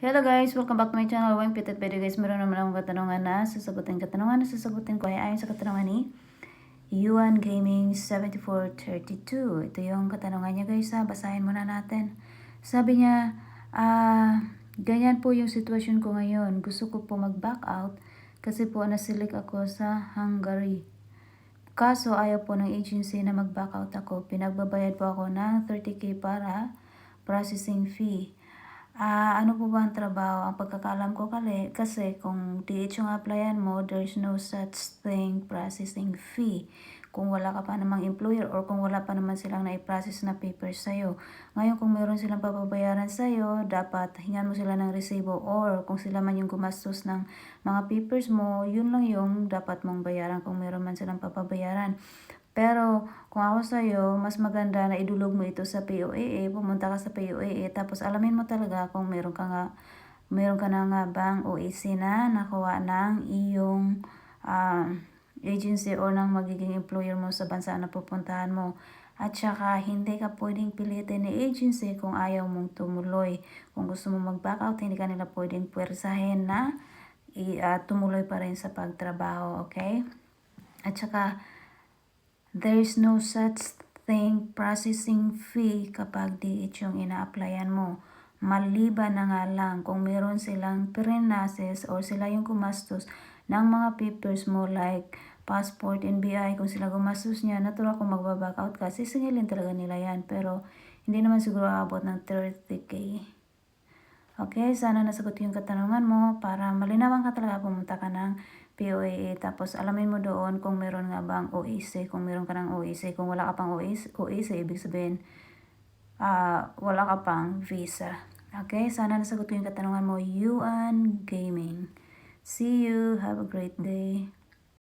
Hello guys! Welcome back to my channel. Wang Pitit Video guys. Meron naman akong katanungan na sasagutin. Katanungan na sasagutin ko ay ayon sa katanungan ni Yuan Gaming 7432. Ito yung katanungan niya guys ha. Basahin muna natin. Sabi niya, ah, ganyan po yung sitwasyon ko ngayon. Gusto ko po mag-back out kasi po nasilik ako sa Hungary. Kaso ayaw po ng agency na mag-back out ako. Pinagbabayad po ako ng 30k para processing fee. Ah, ano po ba ang trabaho? Ang pagkakalam ko kali, kasi kung DH yung applyan mo, there's no such thing processing fee. Kung wala ka pa namang employer or kung wala pa naman silang na-process na papers sa'yo. Ngayon, kung meron silang papabayaran sa'yo, dapat hingan mo sila ng resibo or kung sila man yung gumastos ng mga papers mo, yun lang yung dapat mong bayaran kung meron man silang papabayaran. Pero kung ako sa'yo, mas maganda na idulog mo ito sa POAA, pumunta ka sa POAA, tapos alamin mo talaga kung meron ka nga, meron ka na nga bang OAC na nakuha ng iyong ah, agency or ng magiging employer mo sa bansa na pupuntahan mo. At saka, hindi ka pwedeng pilitin ni agency kung ayaw mong tumuloy. Kung gusto mo mag-back out, hindi ka nila pwedeng puwersahin na ah, tumuloy pa rin sa pagtrabaho, okay? At saka, There's no such thing processing fee kapag DH yung ina-applyan mo. Maliban na nga lang kung meron silang perinases or sila yung gumastos ng mga papers mo like passport, NBI, kung sila gumastos niya, natural kung magbaback out ka, sisingilin talaga nila yan. Pero hindi naman siguro aabot ng 30k. Okay, sana nasagot yung katanungan mo para malinawan ka talaga pumunta ka ng POAA. Tapos alamin mo doon kung meron nga bang OAC, kung meron ka ng OAC. Kung wala ka pang OAC, OAC ibig sabihin ah wala ka pang visa. Okay, sana nasagot ko yung katanungan mo. Yuan Gaming. See you. Have a great day.